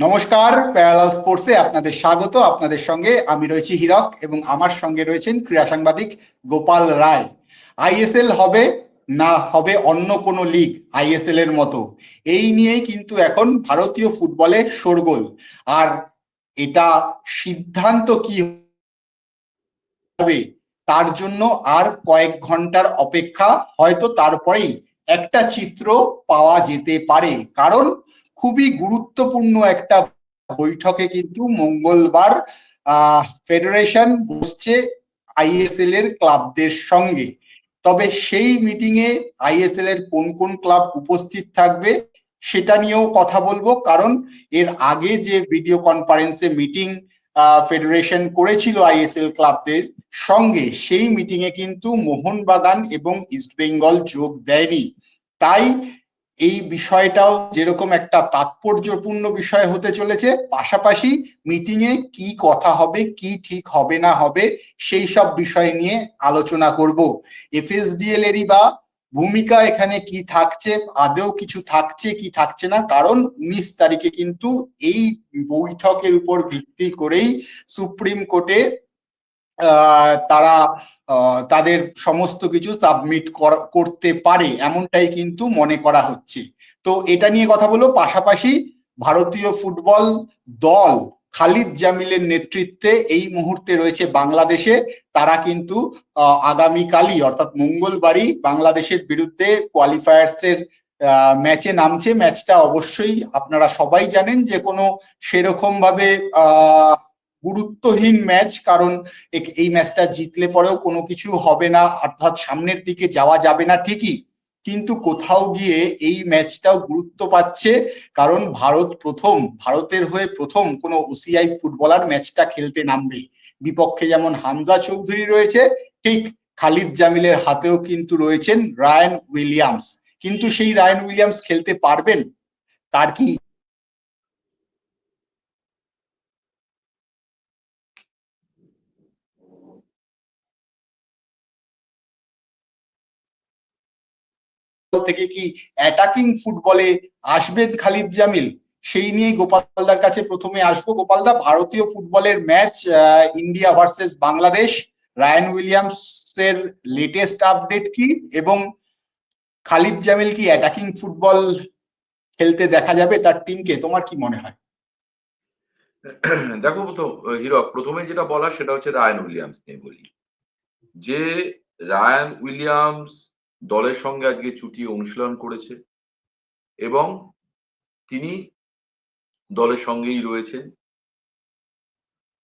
নমস্কার, প্যারালাল স্পোর্টসে আপনাদের স্বাগত। আপনাদের সঙ্গে আমি রয়েছি হীরক এবং আমার সঙ্গে রয়েছেন ক্রীড়া সাংবাদিক গোপাল রায়। আইএসএল হবে না হবে অন্য কোনো লিগ আইএসএল এর মতো? এই নিয়েই কিন্তু এখন ভারতীয় ফুটবলে শোরগোল। আর এটা সিদ্ধান্ত কি হবে, তার জন্য আর কয়েক ঘণ্টার অপেক্ষা। হয়তো তারপরেই একটা চিত্র পাওয়া যেতে পারে। কারণ খুবই গুরুত্বপূর্ণ একটা বৈঠকে কিন্তু মঙ্গলবার ফেডারেশন বসছে আইএসএল এর ক্লাবদের সঙ্গে। তবে সেই মিটিং এ আইএসএল এর কোন কোন ক্লাব উপস্থিত থাকবে সেটা নিয়েও কথা বলব, কারণ এর আগে যে ভিডিও কনফারেন্সে মিটিং ফেডারেশন করেছিল আইএসএল ক্লাবদের সঙ্গে, সেই মিটিং এ কিন্তু মোহনবাগান এবং ইস্টবেঙ্গল যোগ দেয়নি। তাই এই বিষয়টাও যেরকম একটা তাৎপর্যপূর্ণ বিষয় হতে চলেছে, পাশাপাশি মিটিং এ কি কথা হবে, কি ঠিক হবে না হবে, সেই সব বিষয় নিয়ে আলোচনা করব। এফএসডিএল এরই বা ভূমিকা এখানে কি থাকছে আদেও কিছু থাকছে, কি থাকছে না, কারণ উনিশ তারিখে কিন্তু এই বৈঠকের উপর ভিত্তি করেই সুপ্রিম কোর্টে তারা তাদের সমস্ত কিছু সাবমিট করতে পারে, এমনটাই কিন্তু মনে করা হচ্ছে। তো এটা নিয়ে কথা বলব। পাশাপাশি ভারতীয় ফুটবল দল খালিদ জামিলের নেতৃত্বে এই মুহূর্তে রয়েছে বাংলাদেশে। তারা কিন্তু আগামীকালই, অর্থাৎ মঙ্গলবারই বাংলাদেশের বিরুদ্ধে কোয়ালিফায়ার্স এর ম্যাচে নামছে। ম্যাচটা অবশ্যই আপনারা সবাই জানেন যে কোনো সেরকম ভাবে আহ গুরুত্বহীন ম্যাচ কারণ এই ম্যাচটা জিতলে পরেও কোনো কিছু হবে না, অর্থাৎ সামনের দিকে যাওয়া যাবে না ঠিকই। কিন্তু কোথাও গিয়ে এই ম্যাচটাও গুরুত্ব পাচ্ছে, কারণ ভারত প্রথম, ভারতের হয়ে প্রথম কোনো ওসিআই ফুটবলার ম্যাচটা খেলতে নামবে। বিপক্ষে যেমন হামজা চৌধুরী রয়েছে, ঠিক খালিদ জামিলের হাতেও কিন্তু রয়েছেন রায়ান উইলিয়ামস। কিন্তু সেই রায়ান উইলিয়ামস খেলতে পারবেন? তার কি থেকে কি অ্যাটাকিং ফুটবলে আসবেন খালিদ জামিল? সেই নিয়ে গোপালদার কাছে প্রথমে আসব। গোপালদা, ভারতীয় ফুটবলের match India versus Bangladesh. Ryan Williams এর লেটেস্ট আপডেট কি? এবং খালিদ জামিল কি অ্যাটাকিং ফুটবল খেলতে দেখা যাবে তার টিমকে তোমার কি মনে হয়? দেখো তো হিরো প্রথমে যেটা বলা সেটা হচ্ছে রায়ান উইলিয়ামস নিয়ে বলি। যে রায়ান উইলিয়ামস দলের সঙ্গে আজকে ছুটি অনুশীলন করেছে এবং তিনি দলের সঙ্গেই রয়েছেন।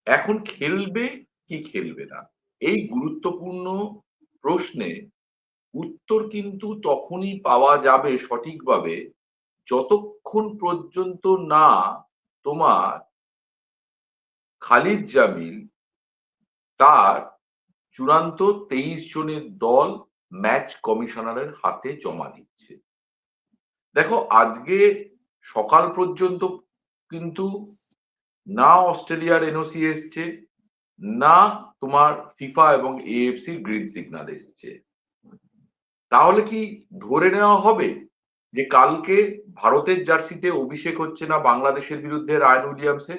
এখন খেলবে কি খেলবে না? এই গুরুত্বপূর্ণ প্রশ্নে উত্তর কিন্তু তখনই পাওয়া যাবে সঠিকভাবে যতক্ষণ পর্যন্ত না তোমার খালিদ জামিল তার চূড়ান্ত তেইশ জনের দল ম্যাচ কমিশনারের হাতে জমা দিচ্ছে। দেখো, আজকে সকাল পর্যন্ত কিন্তু না অস্ট্রেলিয়ার এনওসি এসছে, না তোমার ফিফা এবং এএফসি গ্রিন সিগন্যাল এসছে। তাহলে কি ধরে নেওয়া হবে যে কালকে ভারতের জার্সিতে অভিষেক হচ্ছে না বাংলাদেশের বিরুদ্ধে রায়ন উইলিয়ামসে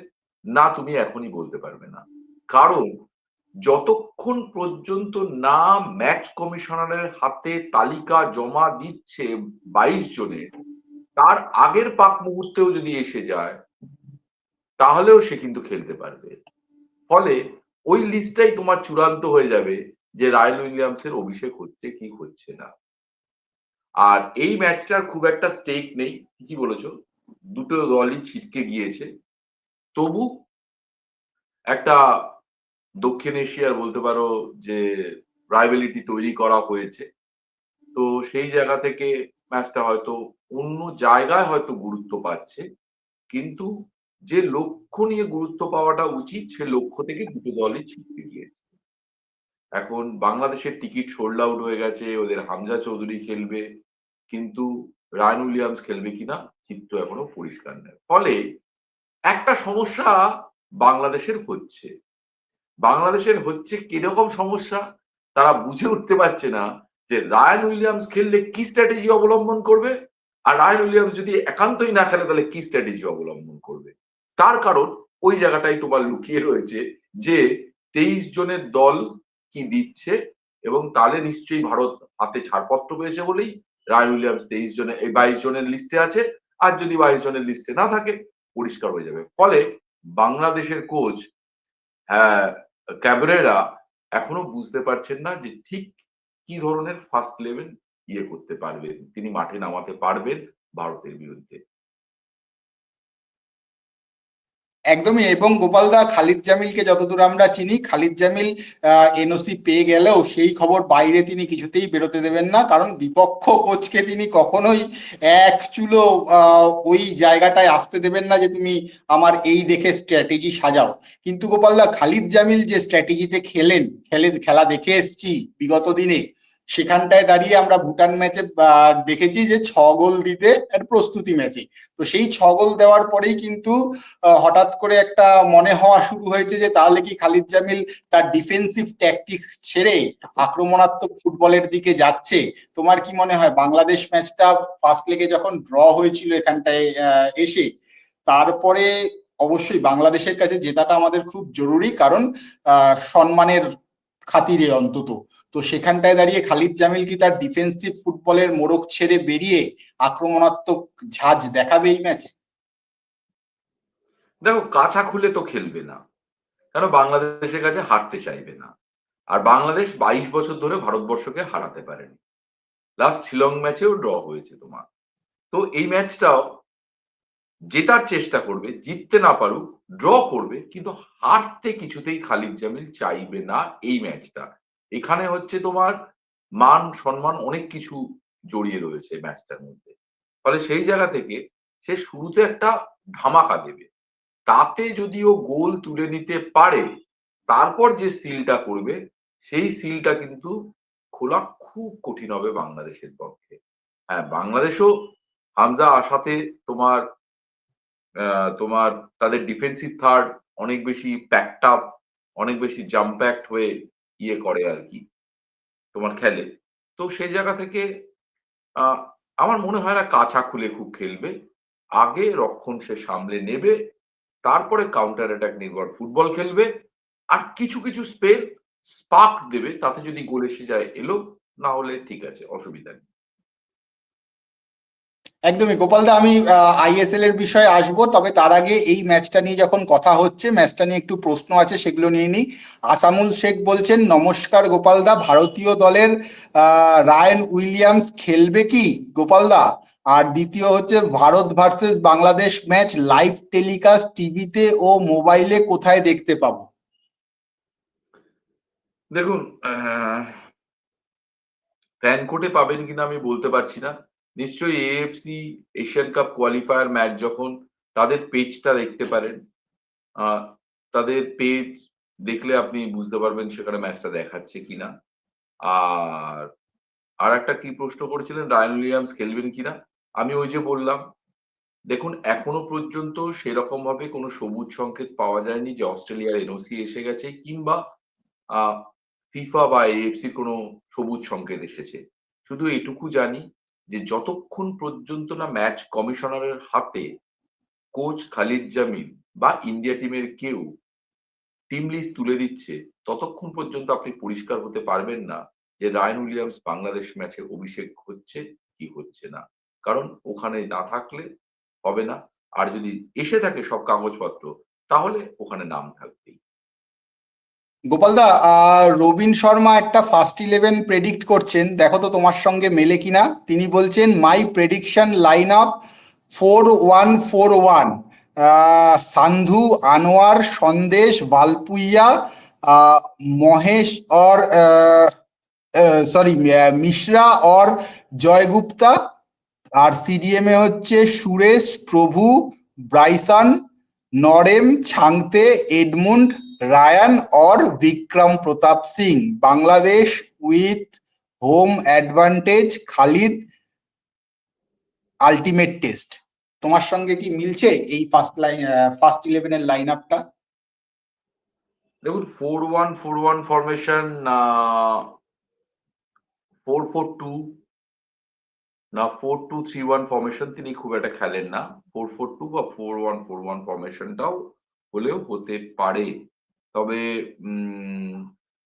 না, তুমি এখনই বলতে পারবে না। কারণ যতক্ষণ পর্যন্ত না ম্যাচ কমিশনারের হাতে তালিকা জমা দিচ্ছে বাইশ জনের তার আগের পাক মুহূর্তেও যদি এসে যায়, তাহলেও সে কিন্তু খেলতে পারবে। ফলে ওই লিস্টটাই তোমার চূড়ান্ত হয়ে যাবে যে রায়ল উইলিয়ামসের অভিষেক হচ্ছে কি হচ্ছে না। আর এই ম্যাচটার খুব একটা স্টেক নেই কি বলেছ, দুটো দলই ছিটকে গিয়েছে। তবু একটা দক্ষিণ এশিয়ার বলতে পারো যে রাইভেলিটি তৈরি করা হয়েছে। তো সেই জায়গা থেকে ম্যাচটা হয়তো অন্য জায়গায় হয়তো গুরুত্ব পাচ্ছে, কিন্তু যে লক্ষ্য নিয়ে গুরুত্ব পাওয়াটা উচিত, সে লক্ষ্য থেকে দুটো দলই ছিটকে গিয়েছে। এখন বাংলাদেশের টিকিট সোল্ড আউট হয়ে গেছে, ওদের হামজা চৌধুরী খেলবে, কিন্তু রায়ন উইলিয়ামস খেলবে কিনা, চিত্র এখনও পরিষ্কার নেই ফলে একটা সমস্যা বাংলাদেশের হচ্ছে। বাংলাদেশের হচ্ছে কীরকম সমস্যা, তারা বুঝে উঠতে পারছে না যে রায়ন উইলিয়ামস খেললে কি স্ট্র্যাটেজি অবলম্বন করবে? আর রায়ন উইলিয়ামস যদি একান্তই না খেলে, তাহলে কি স্ট্র্যাটেজি অবলম্বন করবে? তার কারণ ওই জায়গাটাই তোমার লুকিয়ে রয়েছে যে তেইশ জনের দল কি দিচ্ছে এবং তাহলে নিশ্চয়ই ভারত হাতে ছাড়পত্র পেয়েছে বলেই রায় উইলিয়ামস তেইশ জনের, এই বাইশ জনের লিস্টে আছে। আর যদি বাইশ জনের লিস্টে না থাকে, পরিষ্কার হয়ে যাবে। ফলে বাংলাদেশের কোচ হ্যাঁ ক্যাবরেরা এখনও বুঝতে পারছেন না যে ঠিক কি ধরনের ফার্স্ট লেভেল ইয়ে করতে পারবেন। তিনি মাঠে নামাতে পারবেন ভারতের বিরুদ্ধে। একদমই, এবং গোপালদা খালিদ জামিলকে যতদূর আমরা চিনি, খালিদ জামিল এনওসি পেয়ে গেলেও সেই খবর বাইরে তিনি কিছুতেই বেরোতে দেবেন না, কারণ বিপক্ষ কোচকে তিনি কখনোই এক চুলো ওই জায়গাটায় আসতে দেবেন না যে তুমি আমার এই দেখে স্ট্র্যাটেজি সাজাও। কিন্তু গোপালদা খালিদ জামিল যে স্ট্র্যাটেজিতে খেলেন, খেলে, খেলা দেখে এসছি বিগত দিনে সেখানটায় দাঁড়িয়ে আমরা ভুটান ম্যাচে দেখেছি যে ছ গোল দিতে একটা প্রস্তুতি ম্যাচে। তো সেই ছ গোল দেওয়ার পরেই কিন্তু হঠাৎ করে একটা মনে হওয়া শুরু হয়েছে যে তাহলে কি খালিদ জামিল তার ডিফেন্সিভ ট্যাকটিক্স ছেড়ে আক্রমণাত্মক ফুটবলের দিকে যাচ্ছে? তোমার কি মনে হয়? বাংলাদেশ ম্যাচটা ফার্স্ট লেগে যখন ড্র হয়েছিল এখানটায় এসে, তারপরে অবশ্যই বাংলাদেশের কাছে জেতাটা আমাদের খুব জরুরি, কারণ সম্মানের খাতিরে অন্তত। তো সেখানটায় দাঁড়িয়ে খালিদ জামিল কি তার ডিফেন্সিভ ফুটবলের মোড়ক ছেড়ে বেরিয়ে আক্রমণাত্মক ঝাঁজ দেখাবে এই ম্যাচে দেখো কাঁচা খুলে তো খেলবে না। কেন? বাংলাদেশের কাছে হারতে চাইবে না। আর বাংলাদেশ বাইশ বছর ধরে ভারতবর্ষকে হারাতে পারেনি। লাস্ট শিলং ম্যাচেও ড্র হয়েছে তোমার। তো এই ম্যাচটাও জেতার চেষ্টা করবে, জিততে না পারুক ড্র করবে, কিন্তু হারতে কিছুতেই খালিদ জামিল চাইবে না এই ম্যাচটা এখানে হচ্ছে তোমার মান, সম্মান অনেক কিছু জড়িয়ে রয়েছে ম্যাচটার মধ্যে। ফলে সেই জায়গা থেকে সে শুরুতে একটা ধামাকা দেবে। তাতে যদি ও গোল তুলে নিতে পারে, তারপর যে সিলটা করবে, সেই সিলটা কিন্তু খোলা খুব কঠিন হবে বাংলাদেশের পক্ষে। হ্যাঁ বাংলাদেশও হামজা আসাতে তোমার তোমার তাদের ডিফেন্সিভ থার্ড অনেক বেশি প্যাকড আপ অনেক বেশি জাম্প্যাক্ট হয়ে ইয়ে করে আর কি তোমার খেলে। তো সেই জায়গা থেকে আমার মনে হয় না কাঁচা খুলে খুব খেলবে। আগে রক্ষণ সে সামলে নেবে, তারপরে কাউন্টার অ্যাটাক নির্ভর ফুটবল খেলবে, আর কিছু কিছু স্পেল স্পার্ক দেবে, তাতে যদি গোল এসে যায় এলো, না হলে ঠিক আছে, অসুবিধা নেই। একদমই। গোপালদা আমি আইএসএল এর বিষয়ে আসব, তবে তার আগে এই ম্যাচটা নিয়ে যখন কথা হচ্ছে, ম্যাচটা নিয়ে একটু প্রশ্ন আছে, সেগুলো নিয়ে নিই। আসামুল শেখ বলছেন, নমস্কার গোপালদা ভারতীয় দলের রায়ান উইলিয়ামস খেলবে কি? গোপালদা আর দ্বিতীয় হচ্ছে, Bharat versus Bangladesh match live telecast টিভিতে ও মোবাইলে কোথায় দেখতে পাবো? দেখুন ফ্যান কোর্টে পাবেন কিনা আমি বলতে পারছি না। নিশ্চয়ই AFC Asian cup qualifier match যখন তাদের পেজটা দেখতে পারেন তাদের পেজ দেখলে আপনি বুঝতে পারবেন সেখানে ম্যাচটা দেখাচ্ছে কিনা। আর আর একটা কি প্রশ্ন করেছিলেন? রায়ান উইলিয়ামস খেলবেন কিনা? আমি ওই যে বললাম, দেখুন, এখনও পর্যন্ত সেরকম ভাবে কোনো সবুজ সংকেত পাওয়া যায়নি যে অস্ট্রেলিয়ার এনওসি এসে গেছে কিংবা ফিফা বা এএফসির কোনো সবুজ সংকেত এসেছে। শুধু এটুকু জানি যে যতক্ষণ পর্যন্ত না ম্যাচ কমিশনারের হাতে কোচ খালিদ জামিল বা ইন্ডিয়া টিমের কেউ টিম লিস্ট তুলে দিচ্ছে, ততক্ষণ পর্যন্ত আপনি পরিষ্কার হতে পারবেন না যে রায়ন উইলিয়ামস বাংলাদেশ ম্যাচে অভিষেক হচ্ছে কি হচ্ছে না। কারণ ওখানে না থাকলে হবে না। আর যদি এসে থাকে সব কাগজপত্র, তাহলে ওখানে নাম থাকবেই। গোপালদা রবিন শর্মা একটা ফার্স্ট ইলেভেন প্রেডিক্ট করছেন। দেখো তো তোমার সঙ্গে মেলে কিনা। তিনি বলছেন my prediction line up four one four one Sandhu, Anwar, Sandesh Balpuia Mahesh or sorry Mishra or Jay Gupta. আর সিডিএম এ হচ্ছে, Suresh, Prabhu, Brison, Naorem, Chhangte, Edmund Ryan or Vikram Pratap Singh, Bangladesh with home advantage Khalid ultimate test. তোমার সঙ্গে কি মিলছে এই ফার্স্ট লাইন ফার্স্ট ইলেভেনের লাইন আপটা দেখুন four one four one formation four four two না four two three one formation তিনি খুব একটা খেলেন না। ফোর ফোর টু বা ফোর ওয়ান ফোর ওয়ান ফরমেশনটাও হলেও হতে পারে। তবে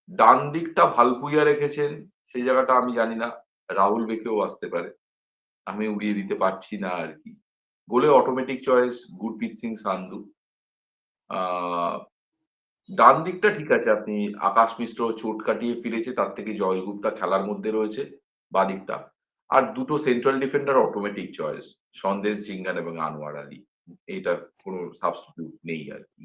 ডান দিকটা ভালপুইয়া রেখেছেন, সেই জায়গাটা আমি জানি না, রাহুল বেকেও আসতে পারে। আমি উড়িয়ে দিতে পারছি না আর কি। গোলে অটোমেটিক চয়েস গুরপ্রীত সিং সান্ধু। ডান দিকটা ঠিক আছে, আপনি আকাশ মিশ্র চোট কাটিয়ে ফিরেছে, তার থেকে জয় গুপ্তা খেলার মধ্যে রয়েছে, বা দিকটা। আর দুটো central defender automatic choice Sandesh Jhingan এবং আনোয়ার আলী। এইটার কোনো সাবস্টিটিউট নেই আর কি।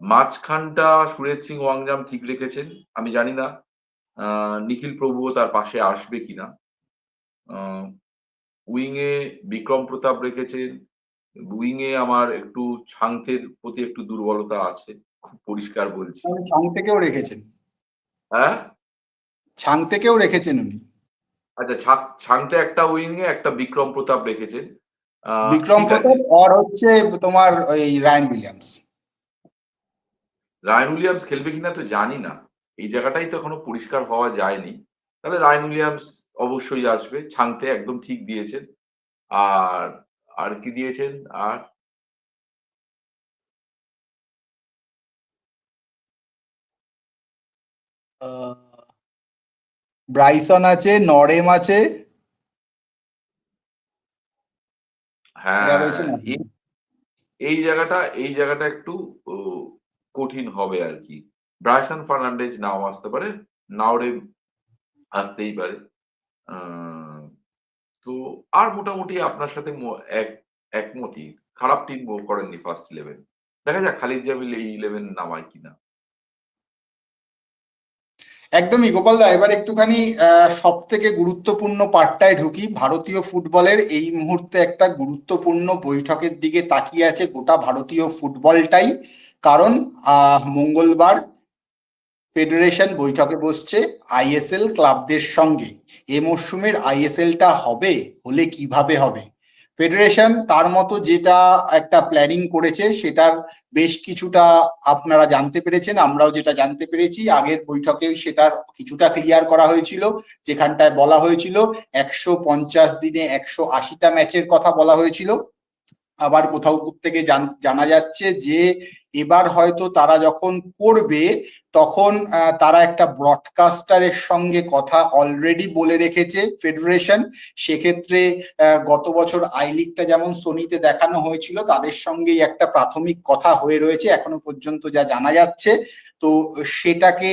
মাঝখানটা সুরেশ সিং ওয়াংজাম ঠিক রেখেছেন আমি জানি না নিখিল প্রভুও তার পাশে আসবে কিনা উইং এ বিক্রম প্রতাপ রেখেছেন উইং এ আমার একটু ছাংতের প্রতি একটু দুর্বলতা আছে খুব পরিষ্কার বলছি। ছাং থেকেও রেখেছেন। হ্যাঁ? ছাং থেকেও রেখেছেন উনি। আচ্ছা ছাংতে একটা উইং এ একটা বিক্রম প্রতাপ রেখেছেন। বিক্রম প্রতাপ আর হচ্ছে তোমার ওই রায়ন উইলিয়ামস। রায়ন উইলিয়ামস খেলবে কিনা তো জানি না। এই জায়গাটাই তো এখনও পরিষ্কার হওয়া যায়নি। তাহলে রায়ন উইলিয়ামস অবশ্যই আসবে। ছাংতে একদম ঠিক দিয়েছেন। আর আর কি দিয়েছেন? আর ব্রাইসন আছে নরেম আছে। হ্যাঁ এই- জায়গাটা এই জায়গাটা একটু কঠিন হবে আর কি ব্রাইসন ফার্নান্ডেজ নাও আসতে পারে, নাওরে আসতেই পারে। তো আর মোটামুটি আপনার সাথে এক, একমতই। খারাপ টিম করেননি ফার্স্ট ইলেভেন দেখা যাক খালিদ জামিল এই ইলেভেন নামায় কিনা। একদমই। গোপাল দা, এবার একটুখানি সব থেকে গুরুত্বপূর্ণ পার্টটায় ঢুকি। ভারতীয় ফুটবলের এই মুহূর্তে একটা গুরুত্বপূর্ণ বৈঠকের দিকে তাকিয়ে আছে গোটা ভারতীয় ফুটবলটাই। কারণ মঙ্গলবার ফেডারেশন বৈঠকে বসছে আইএসএল ক্লাবদের সঙ্গে। এ মরশুমের আইএসএলটা হবে, হলে কীভাবে হবে? ফেডারেশন তার মতো যেটা একটা প্ল্যানিং করেছে, সেটার বেশ কিছুটা আপনারা জানতে পেরেছেন, আমরাও যেটা জানতে পেরেছি। আগের বৈঠকে সেটার কিছুটা ক্লিয়ার করা হয়েছিল, যেখানটায় বলা হয়েছিল একশো পঞ্চাশ দিনে একশো আশিটা ম্যাচের কথা বলা হয়েছিল। আবার কোথাও থেকে জানা যাচ্ছে যে এবার হয়তো তারা যখন করবে, তখন তারা একটা ব্রডকাস্টারের সঙ্গে কথা অলরেডি বলে রেখেছে ফেডারেশন সেক্ষেত্রে গত বছর আই লিগটা যেমন সোনিতে দেখানো হয়েছিল, তাদের সঙ্গেই একটা প্রাথমিক কথা হয়ে রয়েছে, এখনও পর্যন্ত যা জানা যাচ্ছে। তো সেটাকে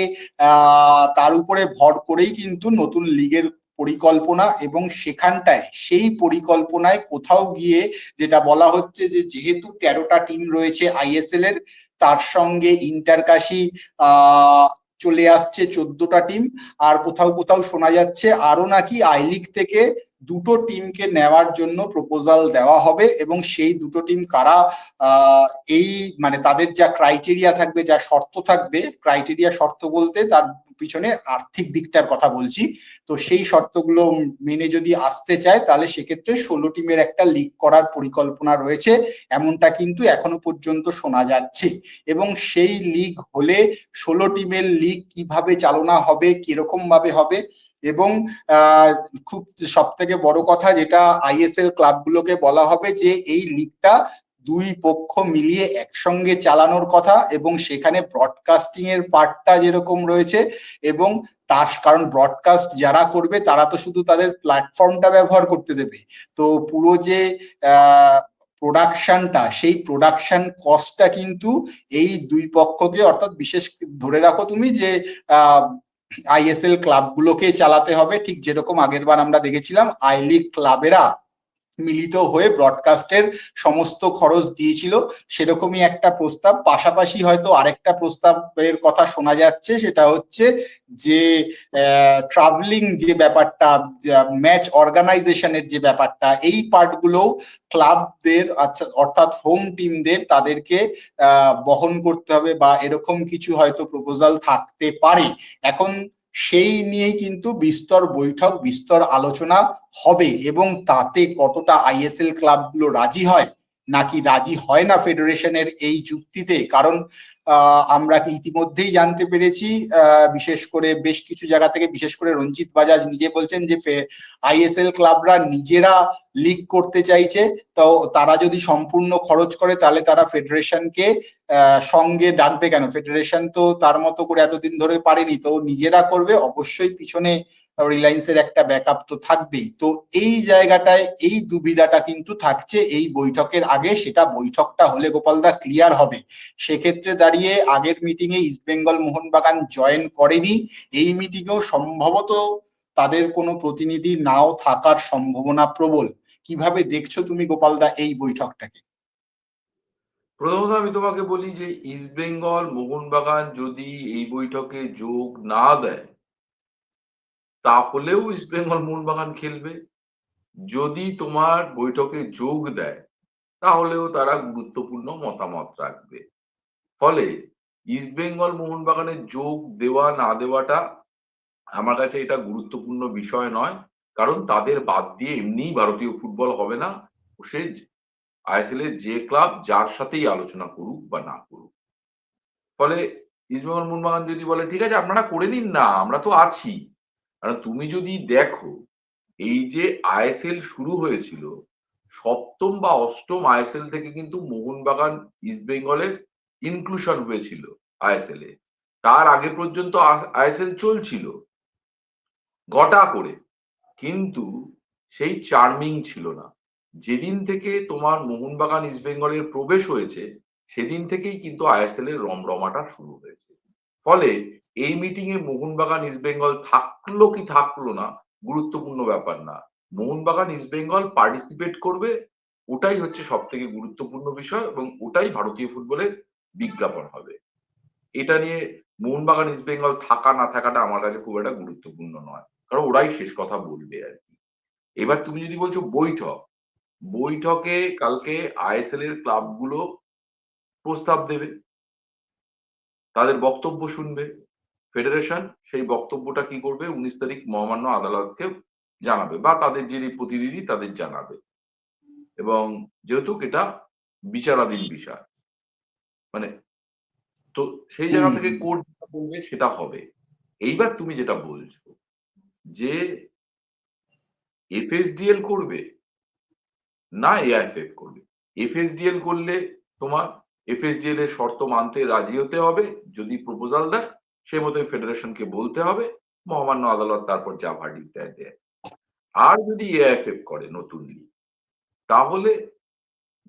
তার উপরে ভর করেই কিন্তু নতুন লিগের পরিকল্পনা এবং সেখানটায়, সেই পরিকল্পনায় কোথাও গিয়ে যেটা বলা হচ্ছে যে, যেহেতু তেরোটা টিম রয়েছে আইএসএল এর, তার সঙ্গে ইন্টারকাশি চলে আসছে চোদ্দটা টিম আর কোথাও কোথাও শোনা যাচ্ছে আরও নাকি আই লিগ থেকে দুটো টিমকে নেওয়ার জন্য প্রপোজাল দেওয়া হবে এবং সেই দুটো টিম কারা এই মানে তাদের যা ক্রাইটেরিয়া থাকবে, যা শর্ত থাকবে ক্রাইটেরিয়া শর্ত বলতে তার পিছনে আর্থিক দিকটার কথা বলছি। তো সেই শর্তগুলো মেনে যদি আসতে চায়, তাহলে সেক্ষেত্রে ষোলো টিমের একটা লিগ করার পরিকল্পনা রয়েছে। এমনটা কিন্তু এখনও পর্যন্ত শোনা যাচ্ছে। এবং সেই লিগ হলে ষোলো টিমের লিগ কীভাবে চালনা হবে কীরকম ভাবে হবে এবং খুব সব থেকে বড় কথা যেটা আইএসএল ক্লাবগুলোকে বলা হবে যে এই লিগটা দুই পক্ষ মিলিয়ে একসঙ্গে চালানোর কথা এবং সেখানে ব্রডকাস্টিং এর পার্টটা যেরকম রয়েছে এবং তার, কারণ ব্রডকাস্ট যারা করবে তারা তো শুধু তাদের প্ল্যাটফর্মটা ব্যবহার করতে দেবে। তো পুরো যে প্রোডাকশনটা সেই প্রোডাকশন কস্টটা কিন্তু এই দুই পক্ষকে অর্থাৎ বিশেষ ধরে রাখো তুমি যে আইএসএল ক্লাবগুলোকে চালাতে হবে। ঠিক যেরকম আগের বার আমরা দেখেছিলাম আই লিগ ক্লাবেরা মিলিত হয়ে ব্রডকাস্টের সমস্ত খরচ দিয়েছিল, সেরকমই একটা প্রস্তাব। পাশাপাশি হয়তো আরেকটা প্রস্তাবের কথা শোনা যাচ্ছে, সেটা হচ্ছে যে ট্রাভেলিং যে ব্যাপারটা ম্যাচ অর্গানাইজেশনের যে ব্যাপারটা, এই পার্টগুলোও ক্লাবদের আচ্ছা অর্থাৎ হোম টিমদের তাদেরকে বহন করতে হবে বা এরকম কিছু হয়তো প্রপোজাল থাকতে পারে। এখন সেই নিয়ে কিন্তু বিস্তর বৈঠক, বিস্তর আলোচনা হবে এবং তাতে কতটা আইএসএল ক্লাবগুলো রাজি হয় নাকি রাজি হয় না ফেডারেশনের এই যুক্তিতে? কারণ আমরা ইতিমধ্যেই জানতে পেরেছি বিশেষ করে বেশ কিছু জায়গা থেকে, বিশেষ করে রঞ্জিত বাজাজ নিজে বলছেন যে আইএসএল ক্লাবরা নিজেরা লিগ করতে চাইছে। তো তারা যদি সম্পূর্ণ খরচ করে, তাহলে তারা ফেডারেশনকে সঙ্গে ডাকবে কেন? ফেডারেশন তো তার মতো করে এতদিন ধরে পারেনি। তো নিজেরা করবে, অবশ্যই পিছনে রিলায়েন্সের একটা ব্যাকআপ তো থাকবেই। তো এই জায়গাটায় এই দুবিধাটা কিন্তু থাকছে। এই বৈঠকের আগে সেটা বৈঠকটা হলে গোপালদা ক্লিয়ার হবে। সেক্ষেত্রে দাঁড়িয়ে আগের মিটিং এ ইস্টবেঙ্গল মোহনবাগান জয়েন করেনি। এই মিটিংয়েও সম্ভবত তাদের কোনো প্রতিনিধি নাও থাকার সম্ভাবনা প্রবল। কীভাবে দেখছ তুমি গোপালদা এই বৈঠকটাকে? প্রথমত আমি তোমাকে বলি যে ইস্ট বেঙ্গল মোহনবাগান যদি এই বৈঠকে যোগ না দেয় তাহলেও ইস্ট বেঙ্গল মোহনবাগান খেলবে। যদি তোমার বৈঠকে যোগ দেয়, তাহলেও তারা গুরুত্বপূর্ণ মতামত রাখবে। ফলে ইস্ট বেঙ্গল মোহনবাগানের যোগ দেওয়া, না দেওয়াটা আমার কাছে এটা গুরুত্বপূর্ণ বিষয় নয়। কারণ তাদের বাদ দিয়ে এমনি ভারতীয় ফুটবল হবে না। সে আইএসএল এর যে ক্লাব, যার সাথেই আলোচনা করুক বা না করুক। ফলে ইস্টবেঙ্গল মোহনবাগান যদি বলে, ঠিক আছে, আপনারা করে নিন না, আমরা তো আছি। কারণ তুমি যদি দেখো, এই যে আইএসএল শুরু হয়েছিল, সপ্তম বা অষ্টম আইএসএল থেকে কিন্তু মোহনবাগান ইস্ট বেঙ্গলের ইনক্লুশন হয়েছিল আইএসএল এ। তার আগে পর্যন্ত আইএসএল চলছিল ঘটা করে। কিন্তু সেই চার্মিং ছিল না। যেদিন থেকে তোমার মোহনবাগান ইস্ট বেঙ্গলের প্রবেশ হয়েছে, সেদিন থেকেই কিন্তু আইএসএল এর রমরমাটা শুরু হয়েছে। ফলে এই মিটিং এ মোহনবাগান ইস্ট বেঙ্গল থাকল কি থাকল না গুরুত্বপূর্ণ ব্যাপার না। মোহনবাগান ইস্ট বেঙ্গল পার্টিসিপেট করবে ওটাই হচ্ছে সব থেকে গুরুত্বপূর্ণ বিষয় এবং ওটাই ভারতীয় ফুটবলের বিজ্ঞাপন হবে। এটা নিয়ে মোহনবাগান ইস্ট বেঙ্গল থাকা না থাকাটা আমার কাছে খুব একটা গুরুত্বপূর্ণ নয়। কারণ ওরাই শেষ কথা বলবে আর কি। এবার তুমি যদি বলছো বৈঠক, বৈঠকে কালকে আইএসএল এর ক্লাবগুলো প্রস্তাব দেবে। তাদের বক্তব্য শুনবে ফেডারেশন সেই বক্তব্যটা কি করবে? উনিশ তারিখ মহামান্য আদালতকে জানাবে বা তাদের যিনি প্রতিনিধি তাদের জানাবে। এবং যেহেতু এটা বিচারাধীন বিষয় মানে তো সেই জায়গা থেকে। কোর্ট বলবে সেটা হবে। এইবার তুমি যেটা বলছো যে এফএসডিএল করবে না এআইএফএফ করবে। এফএসডিএল করলে তোমার এফএসডিএল এর শর্ত মানতে রাজি হতে হবে। যদি প্রপোজাল দেয়, সে মতোই ফেডারেশনকে বলতে হবে। মহামান্য আদালত তারপর যা ভার্ডিক দেয় দেয়। আর যদি এআইএফএফ করে নতুন লিগ তাহলে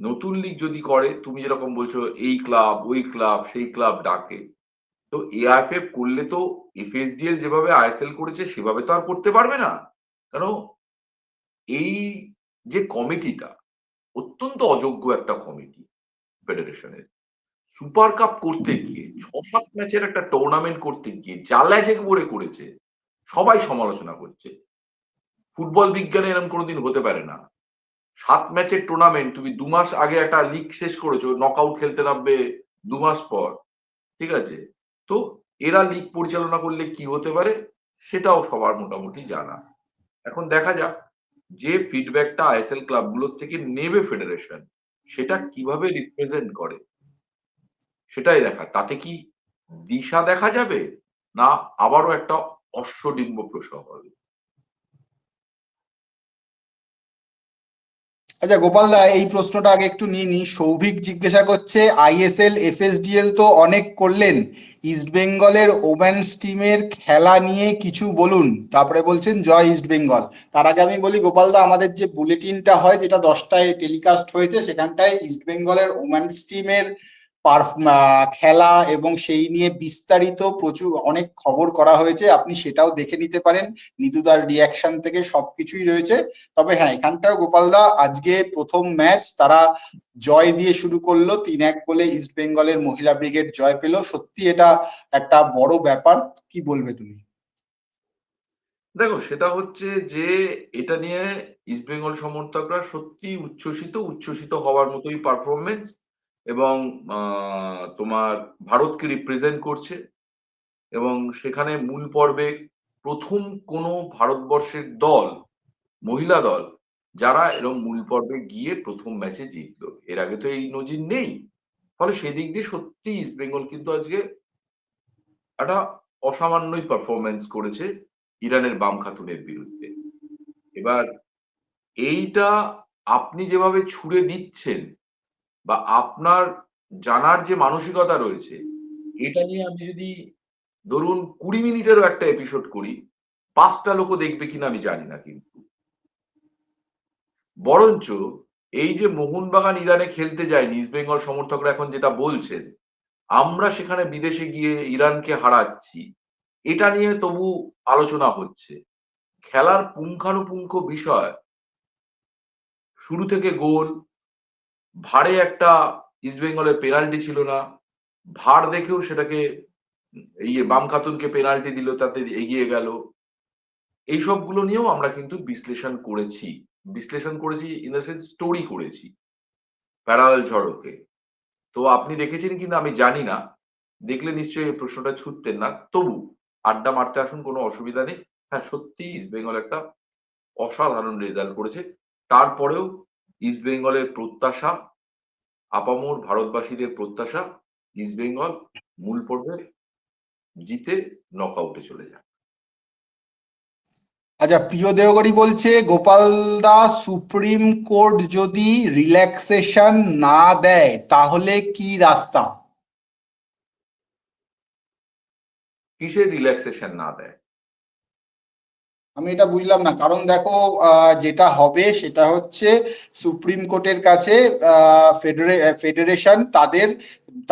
নতুন লিগ যদি করে, তুমি যেরকম বলছো, এই ক্লাব ওই ক্লাব সেই ক্লাব ডাকে। তো এআইএফএফ করলে তো এফএসডিএল যেভাবে আইএসএল করেছে, সেভাবে তো আর করতে পারবে না। কেন? এই যে কমিটিটা অত্যন্ত অযোগ্য একটা কমিটি ফেডারেশনের সুপার কাপ করতে গিয়ে, ছ সাত ম্যাচের একটা টুর্নামেন্ট করতে গিয়ে জ্বালায় যে করে করেছে, সবাই সমালোচনা করছে। ফুটবল বিজ্ঞানে এরকম কোনোদিন হতে পারে না। সাত ম্যাচের টুর্নামেন্ট তুমি দু মাস আগে একটা লিগ শেষ করেছ নকআউট খেলতে নামবে দু মাস পর, ঠিক আছে? তো এরা লিগ পরিচালনা করলে কি হতে পারে, সেটাও সবার মোটামুটি জানা। এখন দেখা যাক, যে ফিডব্যাকটা আইএসএল ক্লাবগুলোর থেকে নেবে ফেডারেশন সেটা কীভাবে রিপ্রেজেন্ট করে? সেটাই দেখা। তাতে কি দিশা দেখা যাবে? না আবারও একটা অশ্বডিম্ব প্রসব হবে? আচ্ছা গোপাল দা, এই প্রশ্নটা আগে একটু নিয়ে নি সৌভিক জিজ্ঞাসা করছে আইএসএল এফএসডিএল তো অনেক করলেন। ইস্ট বেঙ্গলের ওমেন্স টিমের খেলা নিয়ে কিছু বলুন। তারপরে বলছেন, জয় ইস্ট বেঙ্গল। তার আগে আমি বলি, গোপাল দা, আমাদের যে বুলেটিনটা হয়, যেটা দশটায় টেলিকাস্ট হয়েছে, সেখানটায় ইস্ট বেঙ্গলের ওমেন্স টিমের খেলা এবং সেই নিয়ে বিস্তারিত প্রচুর অনেক খবর করা হয়েছে। আপনি সেটাও দেখে নিতে পারেন। নিদুদার রিয়াকশন থেকে সবকিছুই রয়েছে। তবে হ্যাঁ এখানটাও গোপালদা আজকে প্রথম ম্যাচ তারা জয় দিয়ে শুরু করল। তিন এক গোলে ইস্ট বেঙ্গলের মহিলা ব্রিগেড জয় পেল। সত্যি এটা একটা বড় ব্যাপার। কি বলবে তুমি? দেখো, সেটা হচ্ছে যে এটা নিয়ে ইস্ট বেঙ্গল সমর্থকরা সত্যি উচ্ছ্বসিত উচ্ছ্বসিত হওয়ার মতোই পারফরমেন্স এবং তোমার ভারতকে রিপ্রেজেন্ট করছে এবং সেখানে মূল পর্বে প্রথম কোনো ভারতবর্ষের দল, মহিলা দল, যারা এরকম মূল পর্বে গিয়ে প্রথম ম্যাচে জিতলো। এর আগে তো এই নজির নেই। ফলে সেদিক দিয়ে সত্যি ইস্ট বেঙ্গল কিন্তু আজকে একটা অসামান্যই পারফরমেন্স করেছে ইরানের বাম খাতুনের বিরুদ্ধে। এবার এইটা আপনি যেভাবে ছুড়ে দিচ্ছেন বা আপনার জানার যে মানসিকতা রয়েছে, এটা নিয়ে আমি যদি ধরুন কুড়ি মিনিটেরও একটা এপিসোড করি, পাঁচটা লোকও দেখবে কিনা আমি জানি না কিন্তু। বরঞ্চ এই যে মোহনবাগান ইরানে খেলতে যায় ইস্ট বেঙ্গল সমর্থকরা এখন যেটা বলছেন, আমরা সেখানে বিদেশে গিয়ে ইরানকে হারাচ্ছি, এটা নিয়ে তবু আলোচনা হচ্ছে। খেলার পুঙ্খানুপুঙ্খ বিষয়, শুরু থেকে গোল ভারে একটা ইস্ট বেঙ্গলের পেনাল্টি ছিল না। ভার দেখেও সেটাকে ইয়ে বাম খাতুনকে পেনাল্টি দিল, তাতে এগিয়ে গেল। এই সবগুলো নিয়েও আমরা কিন্তু বিশ্লেষণ করেছি। বিশ্লেষণ করেছি ইন দ্য সেন্স স্টোরি করেছি প্যারালাল ঝড়কে। তো আপনি দেখেছেন কিনা আমি জানি না। দেখলে নিশ্চয়ই এই প্রশ্নটা ছুটতেন না। তবু আড্ডা মারতে আসুন, কোনো অসুবিধা নেই। হ্যাঁ সত্যি ইস্ট বেঙ্গল একটা অসাধারণ রেজাল্ট করেছে। তারপরেও ইস্ট বেঙ্গলের প্রত্যাশা আপামোর ভারতবাসীদের প্রত্যাশা ইস্ট বেঙ্গল মূল পর্বে জিতে নক আউটে চলে যায়। আচ্ছা প্রিয় দেওগড়ি বলছে গোপাল দাস সুপ্রিম কোর্ট যদি রিল্যাক্সেশন না দেয় তাহলে কি রাস্তা? কিসের রিল্যাক্সেশন না দেয়? আমি এটা বুঝলাম না। কারণ দেখো যেটা হবে সেটা হচ্ছে সুপ্রিম কোর্টের কাছে ফেডারেশন তাদের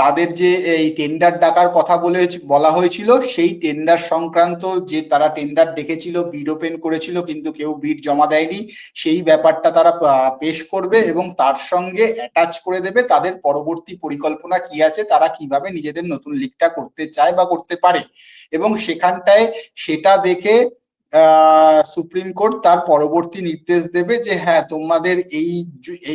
তাদের যে এই টেন্ডার ডাকার কথা বলে বলা হয়েছিল, সেই টেন্ডার সংক্রান্ত যে তারা টেন্ডার ডেকেছিল, বিড ওপেন করেছিল, কিন্তু কেউ বিড জমা দেয়নি, সেই ব্যাপারটা তারা পেশ করবে এবং তার সঙ্গে অ্যাটাচ করে দেবে তাদের পরবর্তী পরিকল্পনা কি আছে, তারা কীভাবে নিজেদের নতুন লিগটা করতে চায় বা করতে পারে। এবং সেখানটায় সেটা দেখে সুপ্রিম কোর্ট তার পরবর্তী নির্দেশ দেবে যে হ্যাঁ তোমাদের এই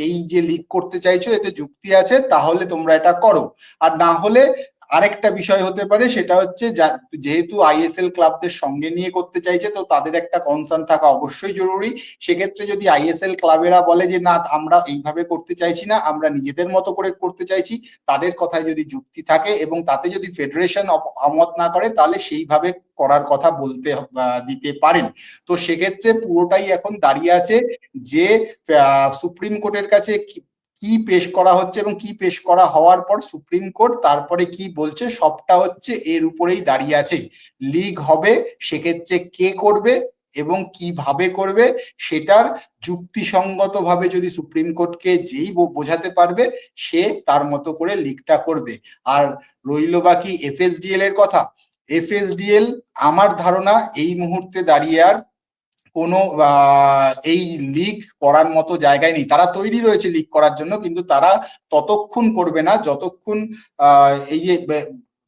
এই যে লিক করতে চাইছো, এতে যুক্তি আছে, তাহলে তোমরা এটা করো। আর না হলে আরেকটা বিষয় হতে পারে, সেটা হচ্ছে যেহেতু আইএসএল ক্লাবদের সঙ্গে নিয়ে করতে চাইছে, তো তাদের একটা কনসার্ন থাকা অবশ্যই জরুরি। সেক্ষেত্রে যদি আইএসএল ক্লাবেরা বলে যে, না, আমরা এইভাবে করতে চাইছি না, আমরা নিজেদের মতো করে করতে চাইছি, তাদের কথায় যদি যুক্তি থাকে এবং তাতে যদি ফেডারেশন অমত না করে, তাহলে সেইভাবে করার কথা বলতে দিতে পারেন। তো সেক্ষেত্রে পুরোটাই এখন দাঁড়িয়ে আছে যে সুপ্রিম কোর্টের কাছে কি পেশ করা হচ্ছে এবং কি পেশ করা হওয়ার পর সুপ্রিম কোর্ট তারপরে কি বলছে সবটা হচ্ছে এর উপরেই দাঁড়িয়ে আছে। লিগ হবে, সেক্ষেত্রে কে করবে এবং কীভাবে করবে সেটার যুক্তিসঙ্গতভাবে যদি সুপ্রিম কোর্টকে যেই বোঝাতে পারবে, সে তার মতো করে লিগটা করবে। আর রইল বাকি এফএসডিএল এর কথা। এফএসডিএল, আমার ধারণা এই মুহূর্তে দাঁড়িয়ে আর কোনো এই লিগ করার মতো জায়গায় নেই। তারা তৈরি রয়েছে লিক করার জন্য কিন্তু তারা ততক্ষণ করবে না যতক্ষণ এই যে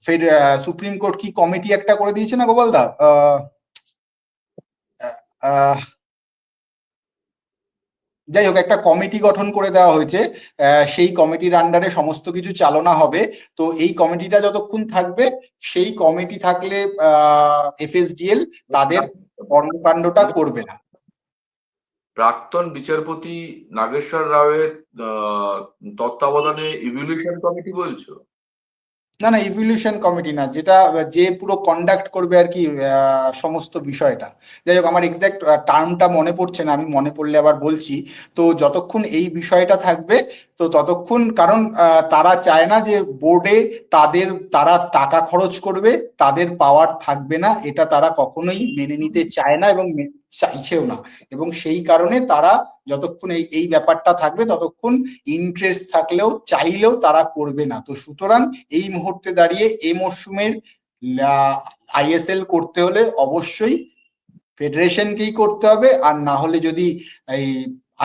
ফেড- সুপ্রিম কোর্ট কি কমিটি একটা করে দিয়েছে না গোপাল দা? আহ, আহ, যাই হোক একটা কমিটি গঠন করে দেওয়া হয়েছে। সেই কমিটির আন্ডারে সমস্ত কিছু চালনা হবে। তো এই কমিটিটা যতক্ষণ থাকবে সেই কমিটি থাকলে এফএসডিএল তাদের কর্মকাণ্ডটা করবে না। প্রাক্তন বিচারপতি নাগেশ্বর রাওয়ের আহ, তত্ত্বাবধানে ইভলিউশন কমিটি বলছো? না না ইভলিউশন কমিটি না, যেটা, যে পুরো কন্ডাক্ট করবে আর কি সমস্ত বিষয়টা। যাই হোক, আমার এক্সাক্ট টার্মটা মনে পড়ছে না, আমি মনে পড়লে আবার বলছি। তো যতক্ষণ এই বিষয়টা থাকবে, তো ততক্ষণ, কারণ তারা চায় না যে বোর্ডে তাদের, তারা টাকা খরচ করবে, তাদের পাওয়ার থাকবে না, এটা তারা কখনোই মেনে নিতে চায় না এবং চাইছেও না। এবং সেই কারণে তারা যতক্ষণ এই এই ব্যাপারটা থাকবে, ততক্ষণ ইন্টারেস্ট থাকলেও, চাইলেও তারা করবে না। তো সুতরাং এই মুহূর্তে দাঁড়িয়ে এই মরশুমের আইএসএল করতে হলে অবশ্যই ফেডারেশনকেই করতে হবে। আর না হলে যদি এই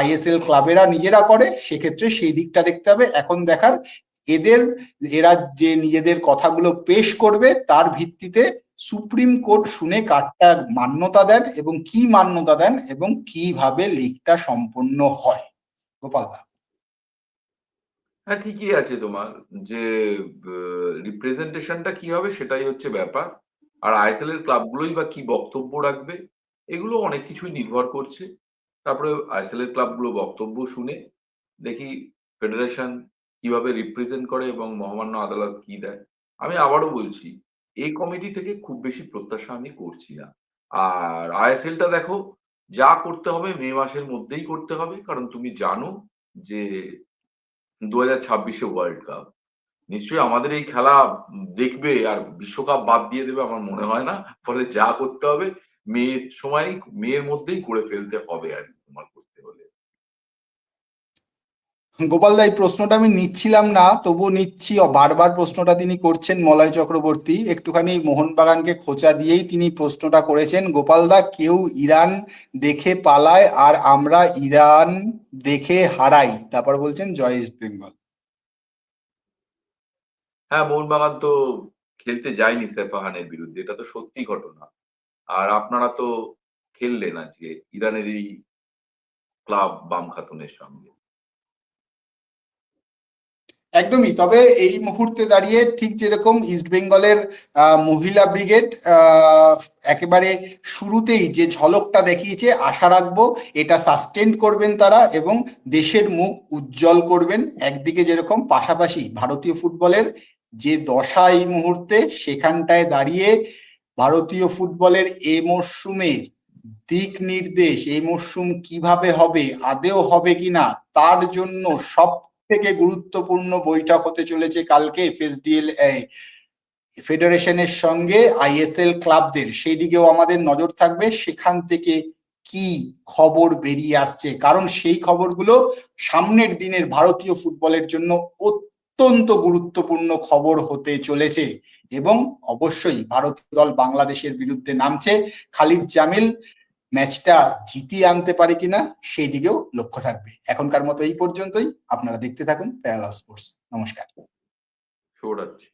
আইএসএল ক্লাবেরা নিজেরা করে, সেক্ষেত্রে সেই দিকটা দেখতে হবে। এখন দেখার এদের, এরা যে নিজেদের কথাগুলো পেশ করবে, তার ভিত্তিতে সুপ্রিম কোর্ট শুনে কার্ডটা মান্যতা দেন এবং কি মান্যতা দেন এবং কীভাবে লিগটা সম্পন্ন হয়? গোপাল দা। হ্যাঁ ঠিকই আছে তোমার যে রিপ্রেজেন্টেশনটা কি হবে সেটাই হচ্ছে ব্যাপার। আর আইএসএল এর ক্লাবগুলোই বা কি বক্তব্য রাখবে, এগুলো অনেক কিছুই নির্ভর করছে। তারপরে আইএসএল এর ক্লাবগুলো বক্তব্য শুনে দেখি ফেডারেশন কীভাবে রিপ্রেজেন্ট করে এবং মহামান্য আদালত কি দেয়। আমি আবারও বলছি এই কমিটি থেকে খুব বেশি প্রত্যাশা আমি করছি না। আর আইএসএলটা দেখো, যা করতে হবে মে মাসের মধ্যেই করতে হবে, কারণ তুমি জানো যে দু হাজার ছাব্বিশে ওয়ার্ল্ড কাপ। নিশ্চয়ই আমাদের এই খেলা দেখবে আর বিশ্বকাপ বাদ দিয়ে দেবে আমার মনে হয় না। ফলে যা করতে হবে মেয়ের সময় মেয়ের মধ্যেই করে ফেলতে হবে আর কি তোমার করতে হলে গোপাল দা, এই প্রশ্নটা আমি নিচ্ছিলাম না, তবুও নিচ্ছি। বারবার প্রশ্নটা তিনি করছেন মলয় চক্রবর্তী। একটুখানি মোহনবাগানকে খোঁচা দিয়েই তিনি প্রশ্নটা করেছেন, গোপাল দা, কেউ ইরান দেখে পালায় আর আমরা ইরান দেখে হারাই। তারপর বলছেন, জয় ইস্ট বেঙ্গল। হ্যাঁ মোহনবাগান তো খেলতে যায়নি সেফাহানের বিরুদ্ধে, এটা তো সত্যি ঘটনা। আর আপনারা তো খেললেন আজকে ইরানেরই ক্লাব বাম খাতুনের সঙ্গে। একদমই, তবে এই মুহূর্তে দাঁড়িয়ে ঠিক যেরকম ইস্ট বেঙ্গলের মহিলা ব্রিগেড একেবারে শুরুতেই যে ঝলকটা দেখিয়েছে, আশা রাখব এটা সাস্টেন্ড করবেন তারা এবং দেশের মুখ উজ্জ্বল করবেন। একদিকে যেরকম, পাশাপাশি ভারতীয় ফুটবলের যে দশা এই মুহূর্তে, সেখানটায় দাঁড়িয়ে ভারতীয় ফুটবলের এ মরশুমে দিক নির্দেশ এই মরশুম কীভাবে হবে আদেও হবে কিনা, তার জন্য সব থেকে গুরুত্বপূর্ণ বৈঠক হতে চলেছে কালকে এফএসডিএল ফেডারেশনের সঙ্গে আইএসএল ক্লাবদের সেই দিকেও আমাদের নজর থাকবে, সেখান থেকে কি খবর বেরিয়ে আসছে? কারণ সেই খবরগুলো সামনের দিনের ভারতীয় ফুটবলের জন্য অত্যন্ত গুরুত্বপূর্ণ খবর হতে চলেছে। এবং অবশ্যই ভারতীয় দল বাংলাদেশের বিরুদ্ধে নামছে। খালিদ জামিল ম্যাচটা জিতিয়ে আনতে পারে কিনা সেই দিকেও লক্ষ্য থাকবে। এখনকার মতো এই পর্যন্তই। আপনারা দেখতে থাকুন প্যারালাল স্পোর্টস। নমস্কার। শোরাচ্ছি